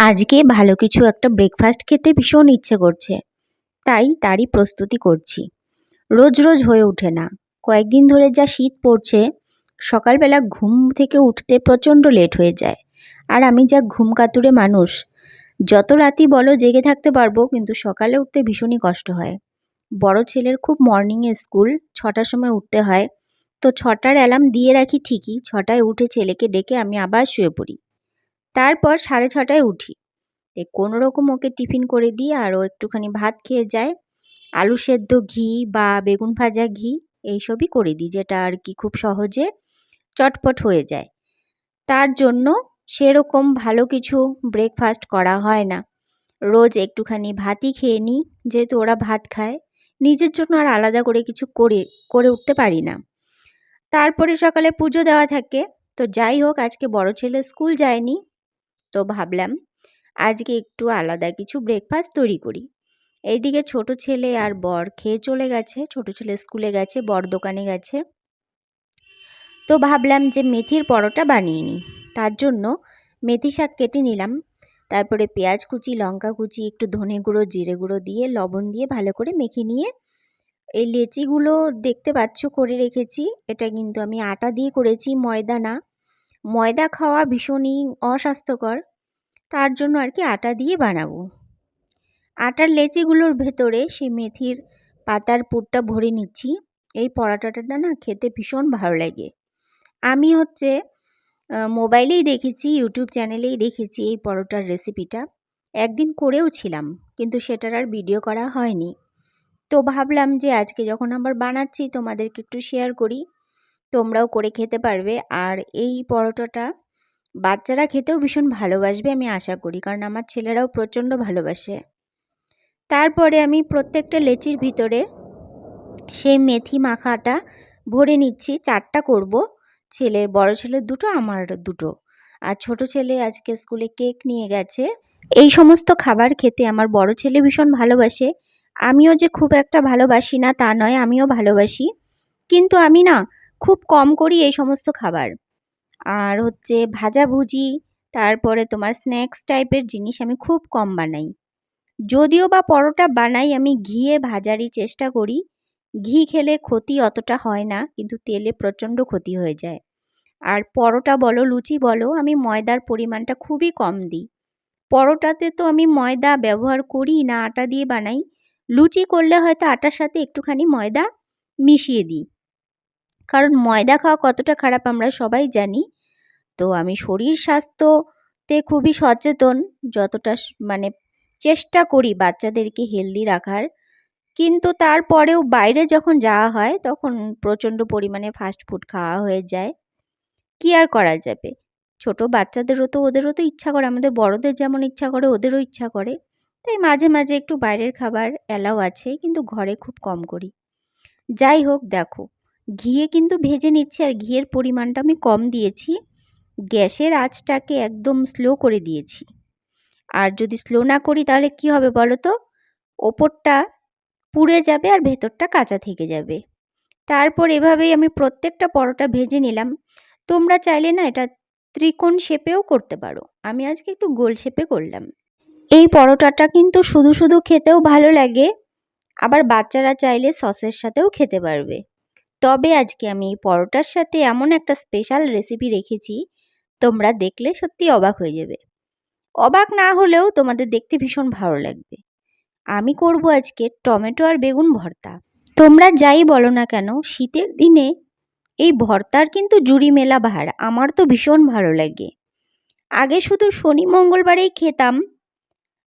আজকে ভালো কিছু একটা ব্রেকফাস্ট খেতে ভীষণ ইচ্ছে করছে। তাই তারই প্রস্তুতি করছি। রোজ রোজ হয়ে ওঠে না। কয়েকদিন ধরে যা শীত পড়ছে, সকালবেলা ঘুম থেকে উঠতে প্রচণ্ড লেট হয়ে যায়। আর আমি যা ঘুম কাতুরে মানুষ, যত রাতি বলো জেগে থাকতে পারব, কিন্তু সকালে উঠতে ভীষণই কষ্ট হয়। বড় ছেলের খুব মর্নিংয়ে স্কুল ছটার সময় উঠতে হয়। তো ছটার অ্যালার্ম দিয়ে রাখি ঠিকই, ছটায় উঠে ছেলেকে ডেকে আমি আবার শুয়ে পড়ি। তারপর সাড়ে ছটায় উঠি। তে কোনো রকম ওকে টিফিন করে দিই আর ও একটুখানি ভাত খেয়ে যায়। আলু সেদ্ধ ঘি বা বেগুন ভাজা ঘি এইসবই করে দিই, যেটা আর কি খুব সহজে চটপট হয়ে যায়। তার জন্য সেরকম ভালো কিছু ব্রেকফাস্ট করা হয় না। রোজ একটুখানি ভাতই খেয়ে নিই, যেহেতু ওরা ভাত খায়। নিজের জন্য আর আলাদা করে কিছু করে করে উঠতে পারি না। তারপরে সকালে পুজো দেওয়া থাকে। তো যাই হোক, আজকে বড় ছেলে স্কুল যায়নি। তো ভাবলাম, আজকে একটু আলাদা কিছু ব্রেকফাস্ট তৈরি করি। এইদিকে ছোট ছেলে আর বর খেয়ে চলে গেছে, ছোট ছেলে স্কুলে গেছে, বর দোকানে গেছে। তো ভাবলাম যে মেথির পরোটা বানিয়ে নিই। তার জন্য মেথি শাক কেটে নিলাম। তারপরে পেঁয়াজ কুচি, লঙ্কা কুচি, একটু ধনে গুঁড়ো, জিরে গুঁড়ো দিয়ে, লবণ দিয়ে ভালো করে মেখে নিয়ে, এই লেচিগুলো দেখতে পাচ্ছ করে রেখেছি। এটা কিন্তু আমি আটা দিয়ে করেছি, ময়দা না। ময়দা খাওয়া ভীষণই অস্বাস্থ্যকর। তার জন্য আর কি আটা দিয়ে বানাবো। আটার লেচিগুলোর ভেতরে সেই মেথির পাতার পুরটা ভরে নিচ্ছি। এই পরাটাটা না খেতে ভীষণ ভালো লাগে। আমি হচ্ছে মোবাইলেই দেখেছি, ইউটিউব চ্যানেলেই দেখেছি এই পরোটার রেসিপিটা। একদিন করেও ছিলাম, কিন্তু সেটার আর ভিডিও করা হয়নি। তো ভাবলাম যে আজকে যখন আবার বানাচ্ছি, তোমাদেরকে একটু শেয়ার করি। তোমরাও করে খেতে পারবে। আর এই পরোটাটা বাচ্চারা খেতেও ভীষণ ভালোবাসবে আমি আশা করি। কারণ আমার ছেলেরাও প্রচণ্ড ভালোবাসে। তারপরে আমি প্রত্যেকটা লেচির ভিতরে সেই মেথি মাখাটা ভরে নিচ্ছি। চারটা করব। ছেলে, বড় ছেলের দুটো, আমার দুটো। আর ছোট ছেলে আজকে স্কুলে কেক নিয়ে গেছে। এই সমস্ত খাবার খেতে আমার বড় ছেলে ভীষণ ভালোবাসে। আমিও যে খুব একটা ভালোবাসি না তা নয়, আমিও ভালোবাসি। কিন্তু আমি না খুব কম করি এই সমস্ত খাবার। আর হচ্ছে ভাজাভুজি তারপরে তোমার স্ন্যাক্স টাইপের জিনিস আমি খুব কম বানাই। যদিও বা পরোটা বানাই, আমি ঘিয়ে ভাজারই চেষ্টা করি। ঘি খেলে ক্ষতি অতটা হয় না, কিন্তু তেলে প্রচণ্ড ক্ষতি হয়ে যায়। আর পরোটা বলো, লুচি বলো, আমি ময়দার পরিমাণটা খুবই কম দিই। পরোটাতে তো আমি ময়দা ব্যবহার করি না, আটা দিয়ে বানাই। লুচি করলে হয়তো আটার সাথে একটুখানি ময়দা মিশিয়ে দিই। কারণ ময়দা খাওয়া কতটা খারাপ আমরা সবাই জানি। তো আমি শরীর স্বাস্থ্যতে খুবই সচেতন, যতটা মানে চেষ্টা করি বাচ্চাদেরকে হেলদি রাখার। কিন্তু তারপরেও বাইরে যখন যাওয়া হয়, তখন প্রচণ্ড পরিমাণে ফাস্ট ফুড খাওয়া হয়ে যায়। কী আর করা যাবে? ছোট বাচ্চাদেরও তো, ওদেরও তো ইচ্ছা করে, আমাদের বড়দের যেমন ইচ্ছা করে, ওদেরও ইচ্ছা করে। তাই মাঝে মাঝে একটু বাইরের খাবার অ্যালাও আছে, কিন্তু ঘরে খুব কম করি। যাই হোক, দেখো। ঘিয়ে কিন্তু ভেজে নিচ্ছি আর ঘিয়ের পরিমাণটা আমি কম দিয়েছি। গ্যাসের আঁচটাকে একদম স্লো করে দিয়েছি। আর যদি স্লো না করি তাহলে কি হবে বলো তো ওপরটা পুড়ে যাবে আর ভেতরটা কাঁচা থেকে যাবে। তারপর এভাবেই আমি প্রত্যেকটা পরোটা ভেজে নিলাম। তোমরা চাইলে না এটা ত্রিকোণ শেপেও করতে পারো। আমি আজকে একটু গোল শেপে করলাম। এই পরোটাটা কিন্তু শুধু শুধু খেতেও ভালো লাগে। আবার বাচ্চারা চাইলে সসের সাথেও খেতে পারবে। তবে আজকে আমি পরোটার সাথে এমন একটা স্পেশাল রেসিপি রেখেছি, তোমরা দেখলে সত্যি অবাক হয়ে যাবে। অবাক না হলেও তোমাদের দেখতে ভীষণ ভালো লাগবে। আমি করব আজকে টমেটো আর বেগুন ভর্তা। তোমরা যাই বলো না কেন, শীতের দিনে এই ভর্তার কিন্তু জুড়ি মেলা ভার আমার তো ভীষণ ভালো লাগে। আগে শুধু শনি মঙ্গলবারেই খেতাম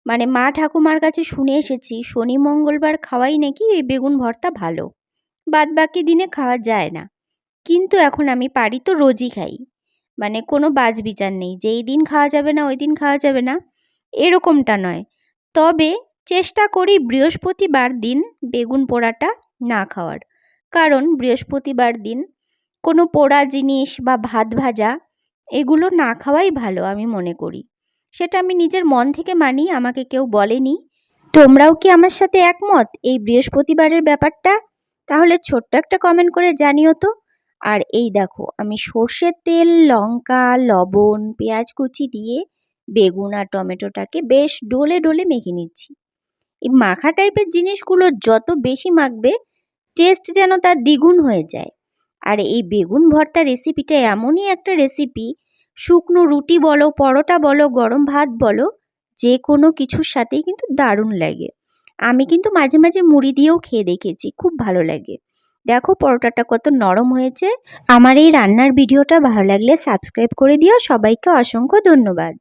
মানে মা ঠাকুমার কাছে শুনে এসেছি, শনি মঙ্গলবার খাওয়াই নাকি এই বেগুন ভর্তা ভালো। বাদ বাকি দিনে খাওয়া যায় না। কিন্তু এখন আমি পারি তো রোজই খাই। মানে কোনো বাজ বিচার নেই। যে এই দিন খাওয়া যাবে না, ওই দিন খাওয়া যাবে না। এরকমটা নয়। তবে চেষ্টা করি বৃহস্পতিবার দিন বেগুন পোড়াটা না খাওয়ার। কারণ বৃহস্পতিবার দিন কোনো পোড়া জিনিস বা ভাত ভাজা এগুলো না খাওয়াই ভালো আমি মনে করি। সেটা আমি নিজের মন থেকে মানি, আমাকে কেউ বলেনি। তোমরাও কি আমার সাথে একমত? এই বৃহস্পতিবারের ব্যাপারটা তাহলে ছোট্ট একটা কমেন্ট করে জানিও তো। আর এই দেখো, আমি সর্ষের তেল, লঙ্কা, লবণ, পেঁয়াজ কুচি দিয়ে বেগুন আর টমেটোটাকে বেশ ডলে ডলে মেখে নিচ্ছি। এই মাখা টাইপের জিনিসগুলো যত বেশি মাখবে টেস্ট যেন তার দ্বিগুণ হয়ে যায়। আর এই বেগুন ভর্তা রেসিপিটা এমনই একটা রেসিপি শুকনো রুটি বলো, পরোটা বলো, গরম ভাত বলো যে কোনো কিছুর সাথেই কিন্তু দারুণ লাগে। আমি কিন্তু মাঝে মাঝে মুড়ি দিয়েও খেয়ে দেখেছি, খুব ভালো লাগে। দেখো পরোটাটা কত নরম হয়েছে। আমার এই রান্নার ভিডিওটা ভালো লাগলে সাবস্ক্রাইব করে দিও। সবাইকে অসংখ্য ধন্যবাদ।